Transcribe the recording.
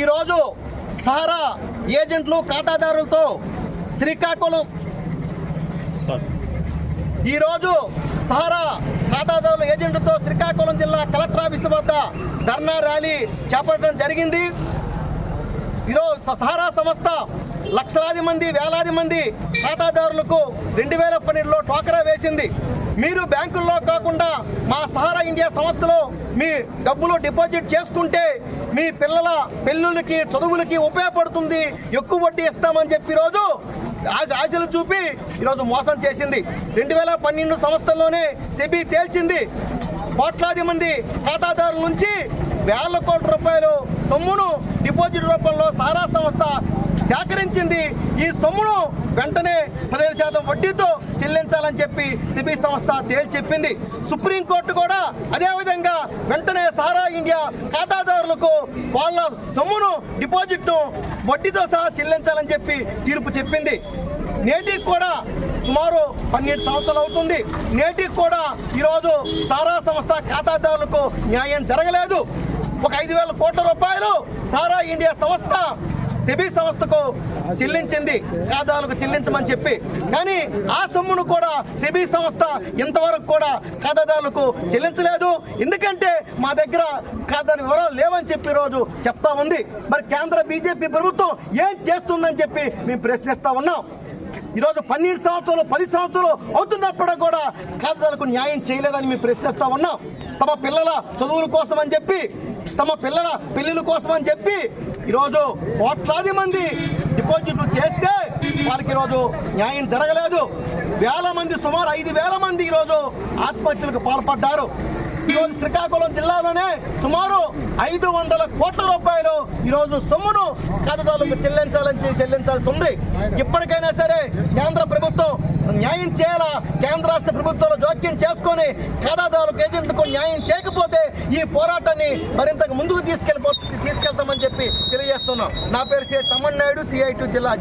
ఈరోజు సహారా ఏజెంట్లు ఖాతాదారులతో శ్రీకాకుళం. ఈరోజు సహారా ఖాతాదారుల ఏజెంట్లతో శ్రీకాకుళం జిల్లా కలెక్టర్ ఆఫీసు వద్ద ధర్నా ర్యాలీ చేపట్టడం జరిగింది. ఈరోజు సహారా సంస్థ లక్షలాది మంది వేలాది మంది ఖాతాదారులకు రెండు వేల పన్నెండులో టోకరా వేసింది. మీరు బ్యాంకుల్లో కాకుండా మా సహారా ఇండియా సంస్థలో మీ డబ్బులు డిపాజిట్ చేసుకుంటే మీ పిల్లల పెళ్ళిళ్ళకి చదువులకి ఉపయోగపడుతుంది. ఎక్కువ వడ్డీ ఇస్తామని చెప్పి రోజు ఆశలు చూపి ఈరోజు మోసం చేసింది. రెండు వేల పన్నెండు సంవత్సరంలోనే సెబీ తేల్చింది. కోట్లాది మంది ఖాతాదారుల నుంచి వేల కోట్ల రూపాయలు సొమ్మును డిపాజిట్ రూపంలో సారా సంస్థ సేకరించింది. ఈ సొమ్మును వెంటనే పదిహేను శాతం వడ్డీతో చెల్లించాలని చెప్పి సిబి సంస్థ తేల్చి చెప్పింది సుప్రీంకోర్టు కూడా అదేవిధంగా వెంటనే సారా ఇండియా ఖాతాదారులకు వాళ్ళ సొమ్మును డిపాజిట్ను వడ్డీతో సహా చెల్లించాలని చెప్పి తీర్పు చెప్పింది. నేటికి కూడా సుమారు పన్నెండు సంవత్సరాలు అవుతుంది. నేటికి కూడా ఈరోజు సారా సంస్థ ఖాతాదారులకు న్యాయం జరగలేదు. ఒక ఐదు వేల కోట్ల రూపాయలు సారా ఇండియా సంస్థ సెబీ సంస్థకు చెల్లించింది. ఖాతాలకు చెల్లించమని చెప్పి. కానీ ఆ సొమ్మును కూడా సెబీ సంస్థ ఇంతవరకు కూడా ఖాతాదారులకు చెల్లించలేదు. ఎందుకంటే మా దగ్గర ఖాతా వివరాలు లేవని చెప్పి రోజు చెప్తా ఉంది. మరి కేంద్ర బీజేపీ ప్రభుత్వం ఏం చేస్తుందని చెప్పి మేము ప్రశ్నిస్తా ఉన్నాం. ఈరోజు పన్నెండు సంవత్సరాలు పది సంవత్సరాలు అవుతున్నప్పుడు కూడా ఖాతాదారులకు న్యాయం చేయలేదని మేము ప్రశ్నిస్తా ఉన్నాం. తమ పిల్లల చదువుల కోసం అని చెప్పి తమ పిల్లల పెళ్ళిల కోసం అని చెప్పి ఈరోజు కోట్లాది మంది డిపాజిట్లు చేస్తే వారికి ఈరోజు న్యాయం జరగలేదు. వేల మంది సుమారు ఐదు వేల మంది ఈరోజు ఆత్మహత్యలకు పాల్పడ్డారు. ఈరోజు శ్రీకాకుళం జిల్లాలోనే సుమారు ఐదు వందల కోట్ల రూపాయలు ఈరోజు సొమ్మును ఖాతాదారులకు చెల్లించాలని చెల్లించాల్సి ఉంది. ఇప్పటికైనా సరే కేంద్ర ప్రభుత్వం న్యాయం చేయాలా? కేంద్ర రాష్ట్ర ప్రభుత్వాలు జోక్యం చేసుకొని ఖాతాదారులకు ఏజెంట్లకు న్యాయం చేయకపోతే ఈ పోరాటాన్ని మరింతకు ముందుకు తీసుకెళ్ళిపో తీసుకెళ్తామని చెప్పి తెలియజేస్తున్నాం. నా పేరు సిఐ తమ్మన్ నాయుడు సిఐ జిల్లా.